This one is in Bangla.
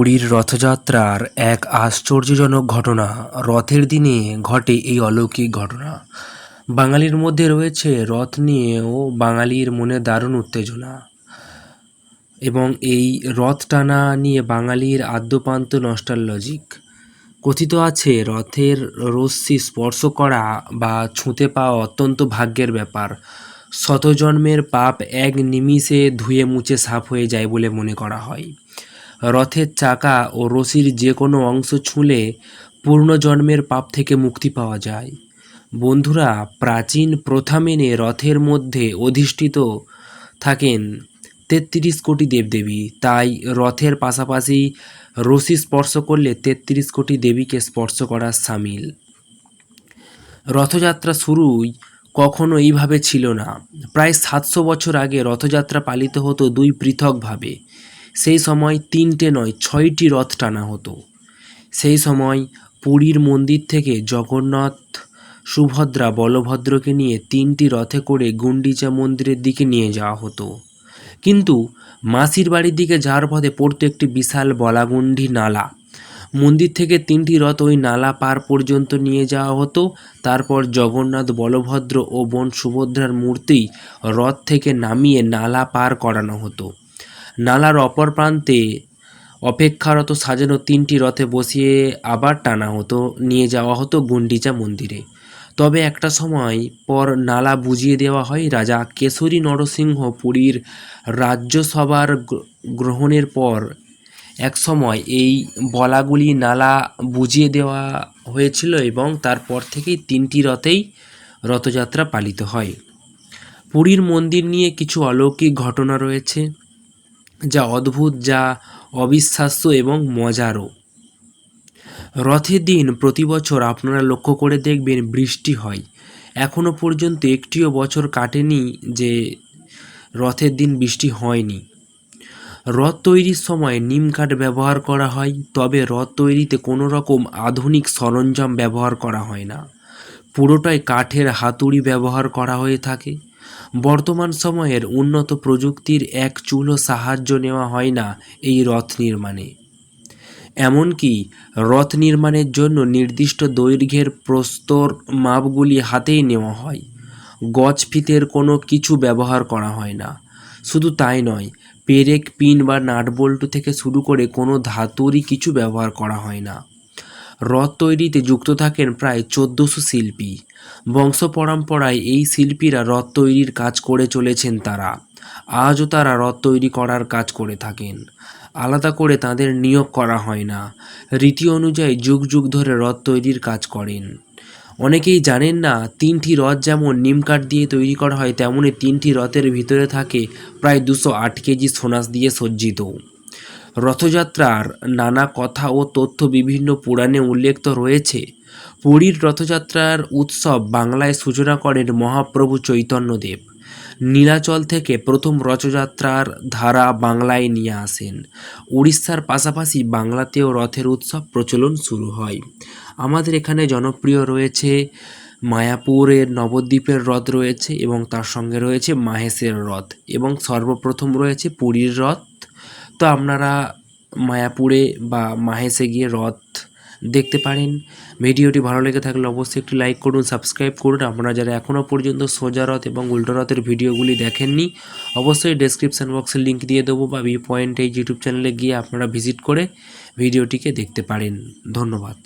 পুরীর রথযাত্রার এক আশ্চর্যজনক ঘটনা। রথের দিনে ঘটে এই অলৌকিক ঘটনা। বাঙালির মধ্যে রয়েছে রথ নিয়েও বাঙালির মনে দারুণ উত্তেজনা। এবং এই রথ টানা নিয়ে বাঙালির আদ্যপান্ত নস্টালজিক কথিত আছে, রথের রশ্মি স্পর্শ করা বা ছুঁতে পাওয়া অত্যন্ত ভাগ্যের ব্যাপার। শতজন্মের পাপ এক নিমিষে ধুয়ে মুছে সাফ হয়ে যায় বলে মনে করা হয়। রথের চাকা ও রশির যে কোনো অংশ ছুঁলে পূর্ণজন্মের পাপ থেকে মুক্তি পাওয়া যায়। বন্ধুরা, প্রাচীন প্রথা মেনে রথের মধ্যে অধিষ্ঠিত থাকেন তেত্রিশ কোটি দেবদেবী। তাই রথের পাশাপাশি রশি স্পর্শ করলে তেত্রিশ কোটি দেবীকে স্পর্শ করা সামিল। রথযাত্রা শুরুই কখনো এইভাবে ছিল না। প্রায় সাতশো বছর আগে রথযাত্রা পালিত হতো দুই পৃথকভাবে। সেই সময় তিনটে নয়, ছয়টি রথ টানা হতো। সেই সময় পুরীর মন্দির থেকে জগন্নাথ, সুভদ্রা, বলভদ্রকে নিয়ে তিনটি রথে করে গুন্ডিচা মন্দিরের দিকে নিয়ে যাওয়া হতো। কিন্তু মাসির বাড়ির দিকে যাওয়ার পথে পড়তো একটি বিশাল বলাগুন্ডি নালা। মন্দির থেকে তিনটি রথ ওই নালা পার পর্যন্ত নিয়ে যাওয়া হতো। তারপর জগন্নাথ, বলভদ্র ও বোন সুভদ্রার মূর্তি রথ থেকে নামিয়ে নালা পার করানো হতো। নালার অপর প্রান্তে অপেক্ষারত সাজানো তিনটি রথে বসিয়ে আবার টানা হতো, নিয়ে যাওয়া হতো গুন্ডিচা মন্দিরে। তবে একটা সময় পর নালা বুঝিয়ে দেওয়া হয়, রাজা কেশরী নরসিংহ পুরীর রাজ্যসভার গ্রহণের পর এক সময় এই বলাগুলি নালা বুঝিয়ে দেওয়া হয়েছিল এবং তারপর থেকেই তিনটি রথেই রথযাত্রা পালিত হয়। পুরীর মন্দির নিয়ে কিছু অলৌকিক ঘটনা রয়েছে। যা অদ্ভুত, যা অবিশ্বাস্য এবং মজারও। রথের দিন প্রতি বছর আপনারা লক্ষ্য করে দেখবেন বৃষ্টি হয়। এখনও পর্যন্ত একটিও বছর কাটেনি যে রথের দিন বৃষ্টি হয়নি। রথ তৈরির সময় নিম কাঠ ব্যবহার করা হয়, তবে রথ তৈরিতে কোনো রকম আধুনিক সরঞ্জাম ব্যবহার করা হয় না। পুরোটাই কাঠের হাতুড়ি ব্যবহার করা হয়ে থাকে। বর্তমান সময়ের উন্নত প্রযুক্তির এক চুলও সাহায্য নেওয়া হয় না এই রথ নির্মাণে। এমনকি রথ নির্মাণের জন্য নির্দিষ্ট দৈর্ঘ্যের প্রস্তর মাপগুলি হাতেই নেওয়া হয়। গজ ফিতের কোনো কিছু ব্যবহার করা হয় না। শুধু তাই নয়, পেরেক পিন বা নাটবল্টু থেকে শুরু করে কোনো ধাতুরই কিছু ব্যবহার করা হয় না। রথ তৈরিতে যুক্ত থাকেন প্রায় চোদ্দোশো শিল্পী। বংশ পরম্পরায় এই শিল্পীরা রথ তৈরির কাজ করে চলেছেন তারা। আজও তারা রথ তৈরি করার কাজ করে থাকেন। আলাদা করে তাদের নিয়োগ করা হয় না। রীতি অনুযায়ী যুগ যুগ ধরে রথ তৈরির কাজ করেন। অনেকেই জানেন না, তিনটি রথ যেমন নিম কাঠ দিয়ে তৈরি করা হয় তেমনই তিনটি রথের ভিতরে থাকে প্রায় দুশো আট কেজি সোনাস দিয়ে সজ্জিত। রথযাত্রার নানা কথা ও তথ্য বিভিন্ন পুরাণে উল্লেখ রয়েছে। পুরীর রথযাত্রার উৎসব বাংলায় সূচনা করেন মহাপ্রভু চৈতন্যদেব। নীলাচল থেকে প্রথম রথযাত্রার ধারা বাংলায় নিয়ে আসেন। উড়িষ্যার পাশাপাশি বাংলাতেও রথের উৎসব প্রচলন শুরু হয়। আমাদের এখানে জনপ্রিয় রয়েছে মায়াপুরের নবদ্বীপের রথ রয়েছে এবং তার সঙ্গে রয়েছে মাহেশের রথ এবং সর্বপ্রথম রয়েছে পুরীর রথ। তো আপনারা মায়াপুরে বা মাহেশে গিয়ে রথ দেখতে পারেন। ভিডিওটি ভালো লেগে থাকলে অবশ্যই একটি লাইক করুন, সাবস্ক্রাইব করুন। আপনারা যারা এখনও পর্যন্ত সোজা রথ এবং উল্টো রথের ভিডিওগুলি দেখেননি, অবশ্যই ডেসক্রিপশান বক্সে লিঙ্ক দিয়ে দেবো বা ভি পয়েন্ট এই ইউটিউব চ্যানেলে গিয়ে আপনারা ভিজিট করে ভিডিওটিকে দেখতে পারেন। ধন্যবাদ।